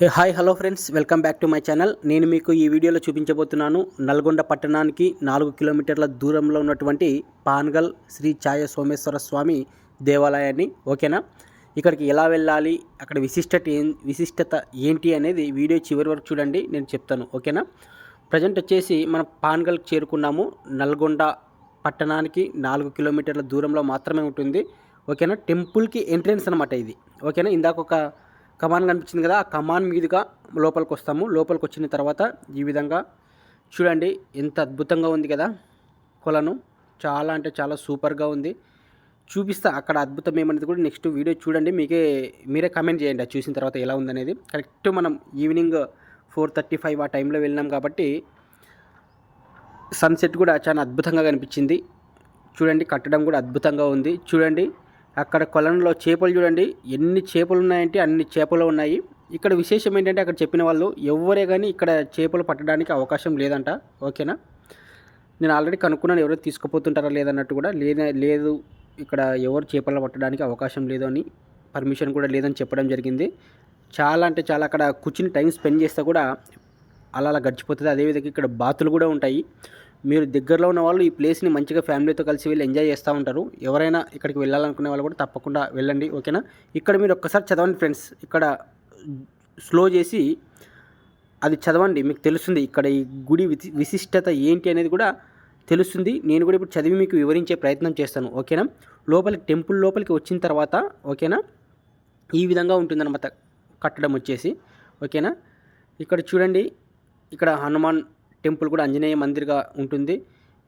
Hey hi hello friends. Welcome back to my channel. నేను మీకు ఈ వీడియోలో చూపించబోతున్నాను నల్గొండ పట్టణానికి నాలుగు కిలోమీటర్ల దూరంలో ఉన్నటువంటి పాన్గల్ శ్రీ ఛాయ సోమేశ్వర స్వామి దేవాలయాన్ని ఓకేనా? ఇక్కడికి ఎలా వెళ్ళాలి అక్కడ విశిష్టత ఏం విశిష్టత ఏంటి అనేది వీడియో చివరి వరకు చూడండి నేను చెప్తాను ఓకేనా? ప్రజెంట్ వచ్చేసి మనం పాన్గల్కి చేరుకున్నాము. నల్గొండ పట్టణానికి నాలుగు కిలోమీటర్ల దూరంలో మాత్రమే ఉంటుంది ఓకేనా? టెంపుల్కి ఎంట్రెన్స్ అనమాట ఇది ఓకేనా? ఇందాక ఒక కమాన్ కనిపించింది కదా ఆ కమాన్ మీదుగా లోపలికి వస్తాము లోపలికి వచ్చిన తర్వాత ఈ విధంగా చూడండి ఎంత అద్భుతంగా ఉంది కదా కొలను. చాలా అంటే చాలా సూపర్గా ఉంది. చూపిస్తా అక్కడ అద్భుతం ఏమనేది కూడా నెక్స్ట్ వీడియో చూడండి. మీకే మీరే కమెంట్ చేయండి అది చూసిన తర్వాత ఎలా ఉందనేది. కరెక్ట్ మనం ఈవినింగ్ ఫోర్ థర్టీ ఫైవ్ ఆ టైంలో వెళ్ళినాం కాబట్టి సన్సెట్ కూడా చాలా అద్భుతంగా కనిపించింది. చూడండి కట్టడం కూడా అద్భుతంగా ఉంది. చూడండి అక్కడ కొలంలో చేపలు చూడండి. ఎన్ని చేపలు ఉన్నాయంటే అన్ని చేపలు ఉన్నాయి. ఇక్కడ విశేషం ఏంటంటే అక్కడ చెప్పిన వాళ్ళు ఎవరే కానీ ఇక్కడ చేపలు పట్టడానికి అవకాశం లేదంట. ఓకేనా? నేను ఆల్రెడీ కనుక్కున్నాను ఎవరో తీసుకుపోతుంటారా లేదన్నట్టు కూడా. లేదే లేదు ఇక్కడ ఎవరు చేపలు పట్టడానికి అవకాశం లేదు అని పర్మిషన్ కూడా లేదని చెప్పడం జరిగింది. చాలా అంటే చాలా అక్కడ కూర్చుని టైం స్పెండ్ చేస్తే కూడా అలా అలా గడిచిపోతుంది. అదేవిధంగా ఇక్కడ బాతులు కూడా ఉంటాయి. మీరు దగ్గరలో ఉన్న వాళ్ళు ఈ ప్లేస్ని మంచిగా ఫ్యామిలీతో కలిసి వెళ్ళి ఎంజాయ్ చేస్తూ ఉంటారు. ఎవరైనా ఇక్కడికి వెళ్ళాలనుకునే వాళ్ళు కూడా తప్పకుండా వెళ్ళండి ఓకేనా ఇక్కడ మీరు ఒక్కసారి చదవండి ఫ్రెండ్స్ ఇక్కడ స్లో చేసి అది చదవండి. మీకు తెలుస్తుంది ఇక్కడ ఈ గుడి విశిష్టత ఏంటి అనేది కూడా తెలుస్తుంది. నేను కూడా ఇప్పుడు చదివి మీకు వివరించే ప్రయత్నం చేస్తాను ఓకేనా లోపలి టెంపుల్ లోపలికి వచ్చిన తర్వాత ఓకేనా ఈ విధంగా ఉంటుందన్నమాట కట్టడం వచ్చేసి ఓకేనా ఇక్కడ చూడండి. ఇక్కడ హనుమాన్ టెంపుల్ కూడా ఆంజనేయ మందిర్గా ఉంటుంది.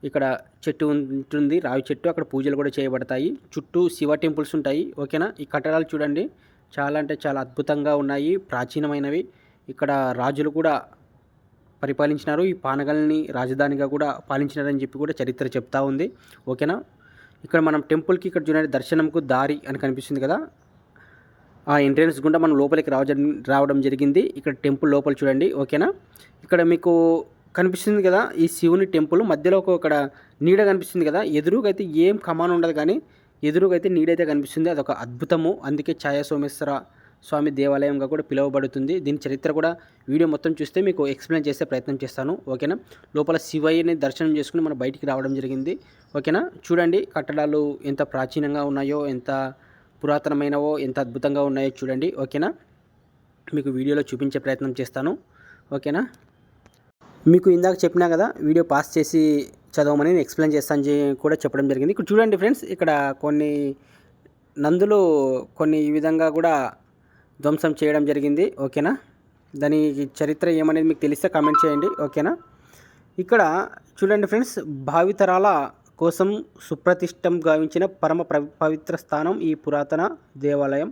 ఇక్కడ చెట్టు ఉంటుంది రావి చెట్టు అక్కడ పూజలు కూడా చేయబడతాయి. చుట్టూ శివ టెంపుల్స్ ఉంటాయి ఓకేనా? ఈ కట్టడాలు చూడండి. చాలా అంటే చాలా అద్భుతంగా ఉన్నాయి ప్రాచీనమైనవి. ఇక్కడ రాజులు కూడా పరిపాలించినారు ఈ పానగల్ని రాజధానిగా కూడా పాలించినారని చెప్పి కూడా చరిత్ర చెప్తా ఉంది ఓకేనా? ఇక్కడ మనం టెంపుల్కి ఇక్కడ చూడండి దర్శనంకు దారి అని కనిపిస్తుంది కదా? ఆ ఎంట్రన్స్ గుండా మనం లోపలికి రావడం రావడం జరిగింది. ఇక్కడ టెంపుల్ లోపల చూడండి ఓకేనా? ఇక్కడ మీకు కనిపిస్తుంది కదా ఈ శివుని టెంపుల్. మధ్యలో ఒక ఇక్కడ నీడ కనిపిస్తుంది కదా ఎదురుగా అయితే ఏం కమాన్ ఉండదు కానీ ఎదురుగా అయితే నీడైతే కనిపిస్తుంది. అదొక అద్భుతము. అందుకే ఛాయా సోమేశ్వర స్వామి దేవాలయంగా కూడా పిలువబడుతుంది. దీని చరిత్ర కూడా వీడియో మొత్తం చూస్తే మీకు ఎక్స్ప్లెయిన్ చేసే ప్రయత్నం చేస్తాను. ఓకేనా? లోపల శివయ్యని దర్శనం చేసుకుని మనం బయటికి రావడం జరిగింది. ఓకేనా? చూడండి కట్టడాలు ఎంత ప్రాచీనంగా ఉన్నాయో ఎంత పురాతనమైనవో ఎంత అద్భుతంగా ఉన్నాయో చూడండి. ఓకేనా? మీకు వీడియోలో చూపించే ప్రయత్నం చేస్తాను. ఓకేనా? మీకు ఇందాక చెప్పినా కదా వీడియో పాస్ చేసి చదవమని నేను ఎక్స్ప్లెయిన్ చేస్తాను కూడా చెప్పడం జరిగింది. ఇక్కడ చూడండి ఫ్రెండ్స్ ఇక్కడ కొన్ని నందులు కొన్ని ఈ విధంగా కూడా ధ్వంసం చేయడం జరిగింది. ఓకేనా? దాని చరిత్ర ఏమనేది మీకు తెలిస్తే కామెంట్ చేయండి. ఓకేనా? ఇక్కడ చూడండి ఫ్రెండ్స్ భావితరాల కోసం సుప్రతిష్టం గావించిన పరమ పవిత్ర స్థానం ఈ పురాతన దేవాలయం.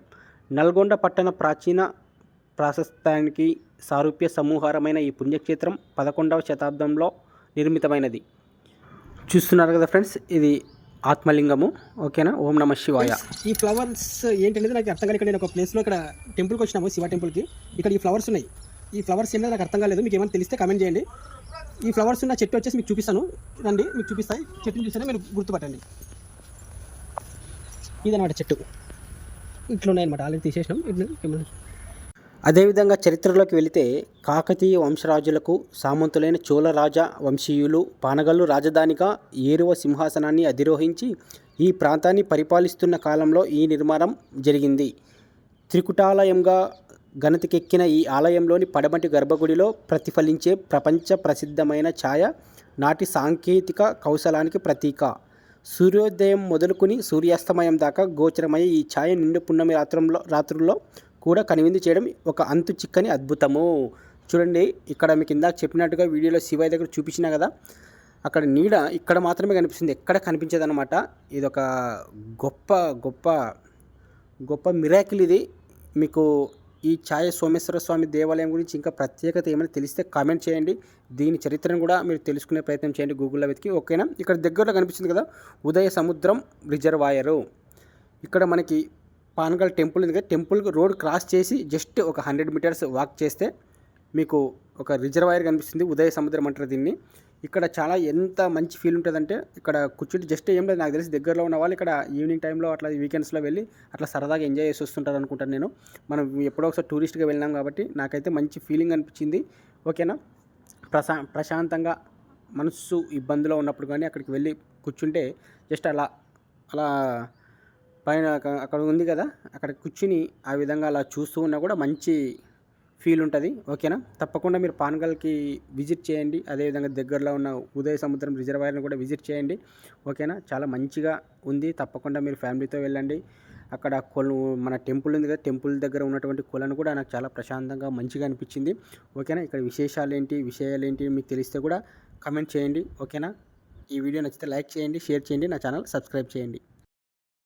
నల్గొండ పట్టణ ప్రాచీన ప్రాశస్తానికి సారూప్య సమూహారమైన ఈ పుణ్యక్షేత్రం పదకొండవ శతాబ్దంలో నిర్మితమైనది. చూస్తున్నారు కదా ఫ్రెండ్స్ ఇది ఆత్మలింగము ఓకేనా? ఓం నమ శివాయ. ఈ ఫ్లవర్స్ ఏంటనేది నాకు అర్థం కాదు ఇక్కడ నేను ఒక ప్లేస్లో ఇక్కడ టెంపుల్కి వచ్చినాము శివ టెంపుల్కి ఇక్కడ ఈ ఫ్లవర్స్ ఉన్నాయి. ఈ ఫ్లవర్స్ ఏమైనా నాకు అర్థం కాలేదు. మీకు ఏమైనా తెలిస్తే కమెంట్ చేయండి. ఈ ఫ్లవర్స్ ఉన్న చెట్టు వచ్చేసి మీకు చూపిస్తాను. రండి మీకు చూపిస్తాయి. చెట్టుని చూస్తేనే మీరు గుర్తుపట్టండి. ఇదన్నమాట చెట్టు. ఇట్లా ఉన్నాయన్నమాట ఆల్రెడీ తీసేసినాం. ఇట్లా అదేవిధంగా చరిత్రలోకి వెళితే కాకతీయ వంశరాజులకు సామంతులైన చోళరాజ వంశీయులు పానగల్లు రాజధానిగా ఏరువ సింహాసనాన్ని అధిరోహించి ఈ ప్రాంతాన్ని పరిపాలిస్తున్న కాలంలో ఈ నిర్మాణం జరిగింది. త్రికుటాలయంగా గణతికెక్కిన ఈ ఆలయంలోని పడమటి గర్భగుడిలో ప్రతిఫలించే ప్రపంచ ప్రసిద్ధమైన ఛాయ నాటి సాంకేతిక కౌశలానికి ప్రతీక. సూర్యోదయం మొదలుకుని సూర్యాస్తమయం దాకా గోచరమయ్యే ఈ ఛాయ నిండు పున్నమి రాత్రంలో రాత్రుల్లో కూడా కనువిందు చేయడం ఒక అంతు చిక్కని అద్భుతము. చూడండి ఇక్కడ మీకు ఇందాక చెప్పినట్టుగా వీడియోలో శివయ్య దగ్గర చూపించినా కదా అక్కడ నీడ ఇక్కడ మాత్రమే కనిపిస్తుంది ఎక్కడ కనిపించదన్నమాట. ఇది ఒక గొప్ప గొప్ప గొప్ప మిరాకిల్ ఇది. మీకు ఈ ఛాయ సోమేశ్వర స్వామి దేవాలయం గురించి ఇంకా ప్రత్యేకత ఏమైనా తెలిస్తే కామెంట్ చేయండి. దీని చరిత్రను కూడా మీరు తెలుసుకునే ప్రయత్నం చేయండి గూగుల్లో వెతికి. ఓకేనా? ఇక్కడ దగ్గరలో కనిపిస్తుంది కదా ఉదయ సముద్రం రిజర్వాయరు. ఇక్కడ మనకి పానగల్ టెంపుల్ ఉంది కదా టెంపుల్ రోడ్ క్రాస్ చేసి జస్ట్ ఒక హండ్రెడ్ మీటర్స్ వాక్ చేస్తే మీకు ఒక రిజర్వాయర్ కనిపిస్తుంది ఉదయ సముద్రం అంటారు దీన్ని. ఇక్కడ చాలా ఎంత మంచి ఫీల్ ఉంటుందంటే ఇక్కడ కూర్చుంటే జస్ట్ ఏం లేదు నాకు తెలిసి దగ్గరలో ఉన్న వాళ్ళు ఇక్కడ ఈవినింగ్ టైంలో అట్లా వీకెండ్స్లో వెళ్ళి అట్లా సరదాగా ఎంజాయ్ చేసి వస్తుంటారు అనుకుంటాను నేను. మనం ఎప్పుడో ఒకసారి టూరిస్ట్గా వెళ్ళినాం కాబట్టి నాకైతే మంచి ఫీలింగ్ అనిపించింది. ఓకేనా? ప్రశా ప్రశాంతంగా మనస్సు ఇబ్బందిలో ఉన్నప్పుడు కానీ అక్కడికి వెళ్ళి కూర్చుంటే జస్ట్ అలా అలా పైన అక్కడ ఉంది కదా అక్కడ కూర్చుని ఆ విధంగా అలా చూస్తూ ఉన్నా కూడా మంచి ఫీల్ ఉంటుంది ఓకేనా? తప్పకుండా మీరు పాన్గల్కి విజిట్ చేయండి అదేవిధంగా దగ్గరలో ఉన్న ఉదయ సముద్రం రిజర్వాయర్ని కూడా విజిట్ చేయండి ఓకేనా? చాలా మంచిగా ఉంది తప్పకుండా మీరు ఫ్యామిలీతో వెళ్ళండి అక్కడ కొలు మన టెంపుల్ ఉంది కదా టెంపుల్ దగ్గర ఉన్నటువంటి కొలను కూడా నాకు చాలా ప్రశాంతంగా మంచిగా అనిపించింది ఓకేనా? ఇక్కడ విశేషాలు ఏంటి విషయాలు ఏంటి మీకు తెలిస్తే కూడా కమెంట్ చేయండి ఓకేనా? ఈ వీడియో నచ్చితే లైక్ చేయండి షేర్ చేయండి నా ఛానల్ సబ్స్క్రైబ్ చేయండి.